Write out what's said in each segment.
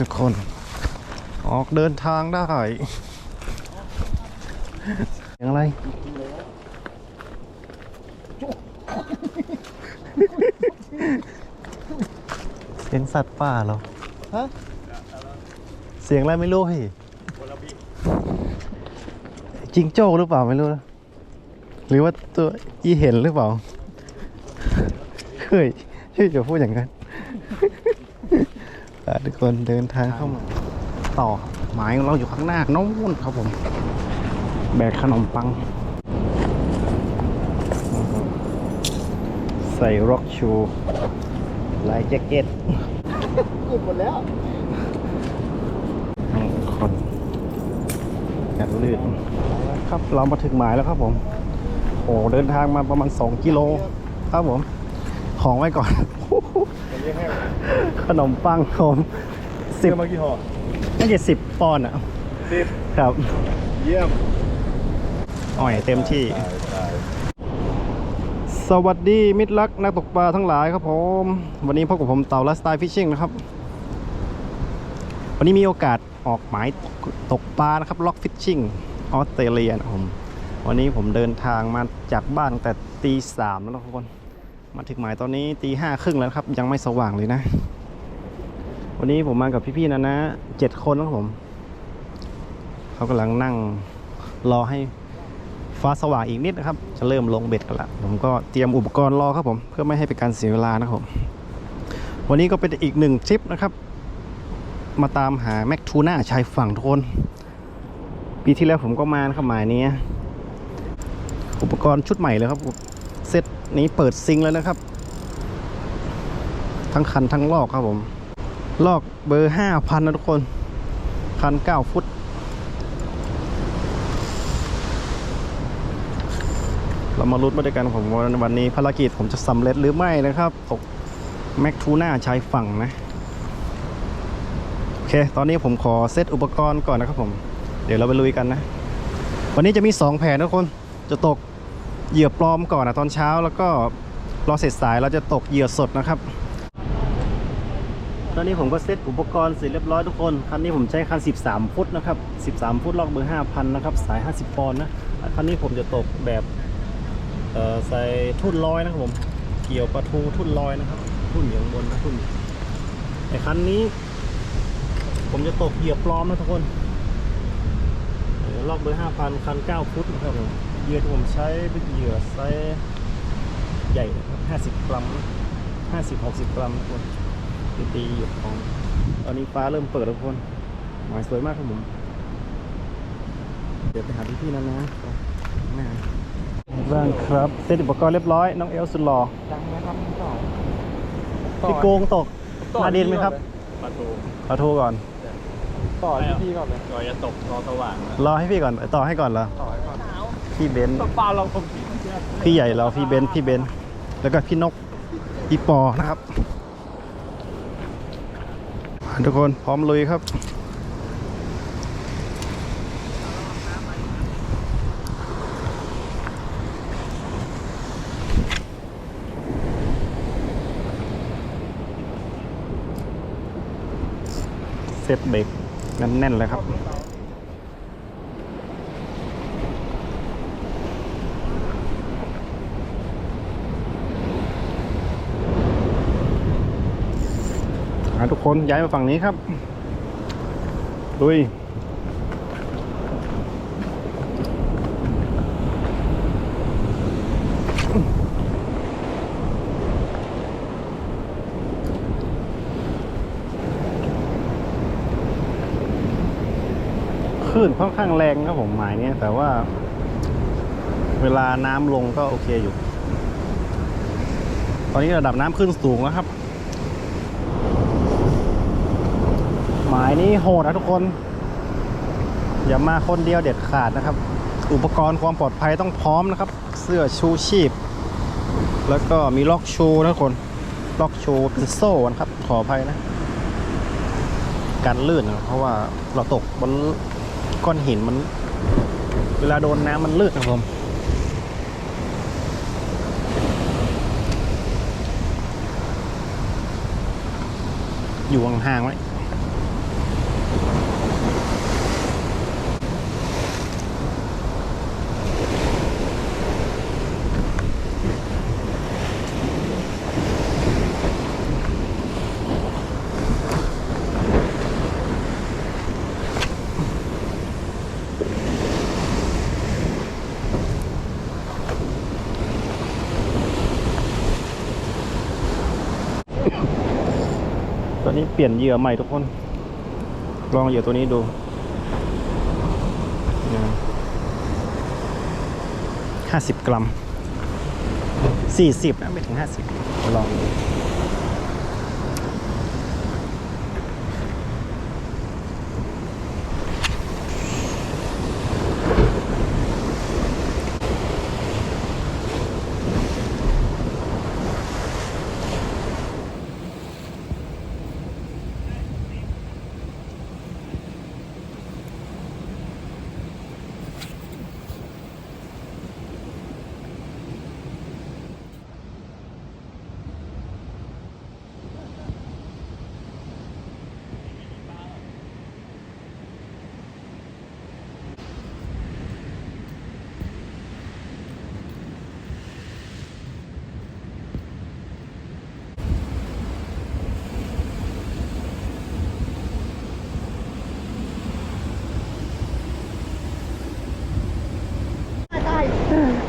ทุกคน ออกเดินทางได้อย่างไรเสียงสัตว์ป่าเหรอฮะเสียงอะไรไม่รู้พี่จิงโจ้หรือเปล่าไม่รู้นะหรือว่าตัวอีเห็นหรือเปล่าเฮ้ยชื่อจะพูดอย่างนั้น ทุกคนเดินทางเข้ามาต่อหมายของเราอยู่ข้างหน้าโน้นครับผม แบกขนมปัง ใส่ร็อกชูลายแจ็คเก็ตกุดหมดแล้วทั้งคนกันลื่นครับเรามาถึงหมายแล้วครับผม โอ้เดินทางมาประมาณ 2 กิโล ครับผม ของไว้ก่อน ขนมปังผมสิบเมื่อกี้ห่อน่าจะสิบปอนด์อะสิบครับ เยี่ยมอ่อยเต็มที่ตายตายสวัสดีมิตรรักนักตกปลาทั้งหลายครับผม วันนี้พบกับผมเต่าและสไตล์ฟิชชิ่งนะครับ วันนี้มีโอกาสออกหมายตกปลานะครับล็อกฟิชชิ่งออสเตรเลียนะครับผมวันนี้ผมเดินทางมาจากบ้านตั้งแต่ตีสามแล้วนะทุกคน มาถึงหมายตอนนี้ตีห้าครึ่งแล้วครับ ยังไม่สว่างเลยนะ วันนี้ผมมากับพี่ๆนะนะเจ็ดคนครับผม เขากำลังนั่งรอให้ฟ้าสว่างอีกนิดนะครับ จะเริ่มลงเบ็ดกันละผมก็เตรียมอุปกรณ์รอครับผม เพื่อไม่ให้เป็นการเสียเวลานะครับผมวันนี้ก็เป็นอีกหนึ่งทริปนะครับ มาตามหาแม็กทูน่าชายฝั่งทุกคนปีที่แล้วผมก็มานะครับหมายนี้ อุปกรณ์ชุดใหม่เลยครับเซต นี้เปิดซิงแล้วนะครับ ทั้งคันทั้งลอกครับผม ลอกเบอร์ห้าพันนะทุกคน คันเก้าฟุต เรามาลุ้นมาด้วยกันผมวันนี้ภารกิจผมจะสำเร็จหรือไม่นะครับ ตกแม็กทูน่าชายฝั่งนะ โอเค ตอนนี้ผมขอเซตอุปกรณ์ก่อนนะครับผม เดี๋ยวเราไปลุยกันนะ วันนี้จะมี 2 แผนทุกคน จะตก เหยื่อปลอมก่อนนะตอนเช้า แล้วก็รอเสร็จสายเราจะตกเหยื่อสดนะครับ ตอนนี้ผมก็เซตอุปกรณ์เสร็จเรียบร้อยทุกคนคันนี้ผมใช้คัน 13 ฟุตนะครับ 13 ฟุตลอกเบอร์ 5,000 นะครับสาย 50 ปอนด์นะคันนี้ผมจะตกแบบใส่ทุ่นลอยนะครับผมเกี่ยวปลาทูทุ่นลอยนะครับ ทุ่นอยู่ข้างบนนะทุ่นไอ้คันนี้ ผมจะตกเหยื่อปลอมนะทุกคน ลอกเบอร์ห้าพันคันเก้าฟุตนะครับผมเหยื่อที่ผมใช้เป็นเหยื่อไซส์ใหญ่นะครับห้าสิบกรัมห้าสิบหกสิบกรัมทุกคนตีตีเหยื่อปลอมตอนนี้ฟ้าเริ่มเปิดแล้วทุกคนหมายสวยมากครับผมเดี๋ยวไปหาพี่ๆนะนะนะบ้างครับเซตอุปกรณ์เรียบร้อย น้องเอลสุดหล่อดังนะครับต่อพี่โกงตกมาดินไหมครับประตูขอโทรก่อน ต่อที่พี่ก่อนเลยก่อนจะตกรอสว่างนะรอให้พี่ก่อนต่อให้ก่อนเหรอต่อให้ก่อนพี่เบนซ์ตกปลาเราคงพี่ใหญ่เราพี่เบนซ์พี่เบนซ์แล้วก็พี่นกพี่ปอนะครับทุกคนพร้อมลุยครับเซตเบรก แน่นๆเลยครับทุกคนย้ายมาฝั่งนี้ครับดุย คลื่นค่อนข้างแรงครับผมหมายเนี้ยแต่ว่า เวลาน้ำลงก็โอเคอยู่ ตอนนี้ระดับน้ำขึ้นสูงแล้วครับ หมายนี้โหดนะทุกคน อย่ามาคนเดียวเด็ดขาดนะครับ อุปกรณ์ความปลอดภัยต้องพร้อมนะครับ เสื้อชูชีพ แล้วก็มีล็อกชูนะทุกคน ล็อกชูเป็นโซ่นะครับ ขออภัยนะการลื่นนะเพราะว่าเราตกบน ก้อนหินมัน เวลาโดนน้ำมันลื่นนะครับผมอยู่ห่างๆไว้ อนนี้เปลี่ยนเหยื่อใหม่ทุกคน ลองเหยื่อตัวนี้ดูห้าสิบกรัมสี่สิบนะไม่ถึงห้าสิบลองดู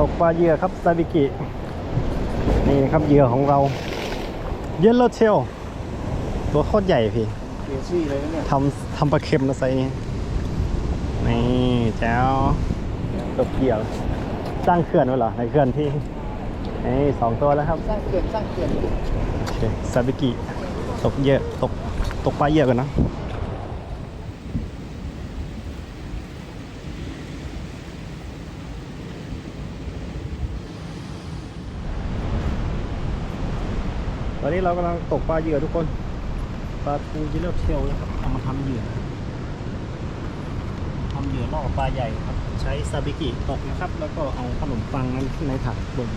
ตก ปลาเหยื่อครับซาบิกิ นี่ครับเหยื่อของเรา เยลโลเชลตัวโคตรใหญ่พี่เอซี่เลยนะเนี่ยทำทำปลาเค็มนะไซส์นี้นี่แจ้วตกเหยื่อสร้างเขื่อนไว้เหรอในเขื่อนที่นี่สองตัวแล้วครับ สร้างเขื่อนสร้างเขื่อนโอเคซาบิกิตกเหยื่อตกตกปลาเหยื่อกันนะ อนนี้เรากำลังตกปลาเหยื่อทุกคน ปลาทูจิโร่เชลนะครับเอามาทำเหยื่อทำเหยื่อล่อปลาใหญ่ครับ ใช้ซาบิกิตกนะครับ แล้วก็เอาขนมปังนั้นในถังบน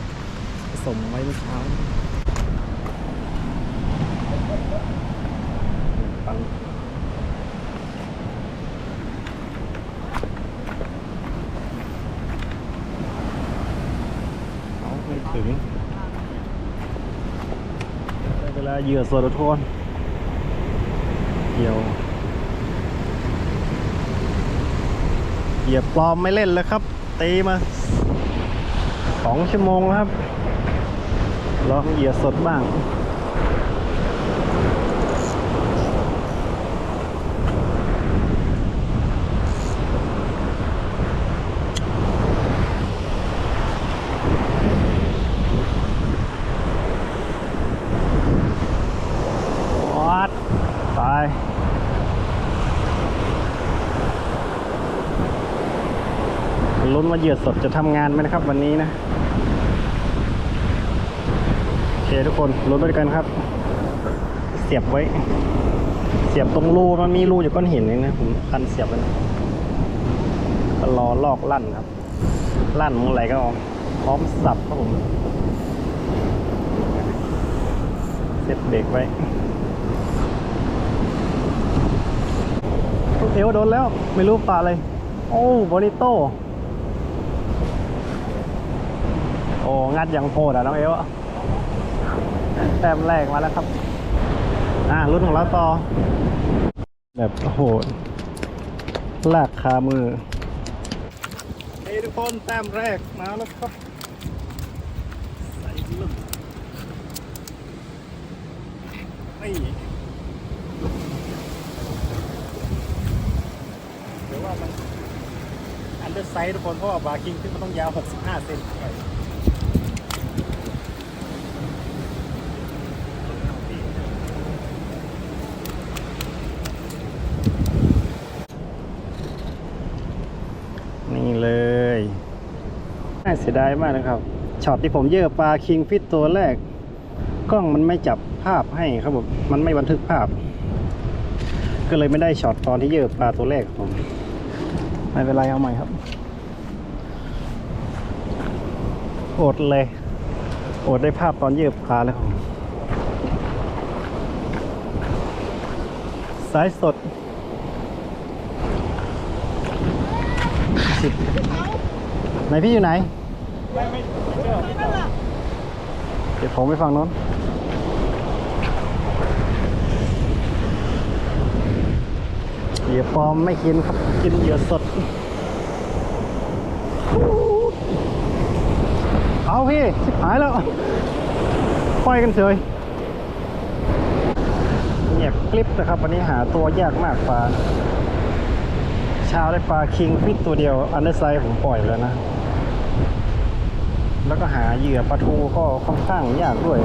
ผสมไว้เมื่อเช้าปังเอาไม่ถึง ได้เวละเหยื่อสดแล้วทุกคนเกี่ยวเหยื่อปลอมไม่เล่นแล้วครับ ตีมาสองชั่วโมงแล้วครับลองเหยื่อสดบ้าง วัดไป ลุ้นว่าเหยื่อสดจะทำงานไหมนะครับ วันนี้นะโอเคทุกคนลุ้นไปด้วยกันครับ เสียบไว้ เสียบตรงรูมันมีรูอยู่ก้อนหินเองนะผมคันเสียบไว้นะก็รอลอกลั่นครับ ลั่นเมื่อไหร่ก็พร้อมสับครับผมเซ็ตเบรกไว้เอวโดนแล้วไม่รู้ปลาอะไร โอ้บริโต้ โอ้งัดอย่างโหดอะน้องเอวแต้มแรกมาแล้วครับ อ่ารุ่นของเราต่อ แบบโหดลากคามือเฮ้ทุกคนแต้มแรกมาแล้วครับใส่ลึกนี่หรือว่ามันอันเดอร์ไซส์ทุกคนเพราะว่าบาร์คิงขึ้นมันต้องยาว 65 เซนเลยน่า เสียดายมากนะครับช็อตที่ผมเยอะปลาคิงฟิตตัวแรก กล้องมันไม่จับภาพให้ครับผมมันไม่บันทึกภาพ ก็เลยไม่ได้ช็อตตอนที่เยอะปลาตัวแรกครับผมไม่เป็นไรเอาใหม่ครับอดเลยอดได้ภาพตอนเหยือบปลาแล้วครับสายสดสิบไหนพี่อยู่ไหน เดี๋ยวผมไปฟังนู้นเหยื่อปอมไม่กินครับ กินเหยื่อสด เอาพี่ชิบหายแล้วปล่อยกันเฉยเงียบคลิปนะครับ วันนี้หาตัวยากมากปลาชาวได้ปลาคิงพิตตัวเดียว อันเดอร์ไซด์ผมปล่อยแล้วนะ แล้วก็หาเหยื่อปลาทูก็ค่อนข้างยากด้วย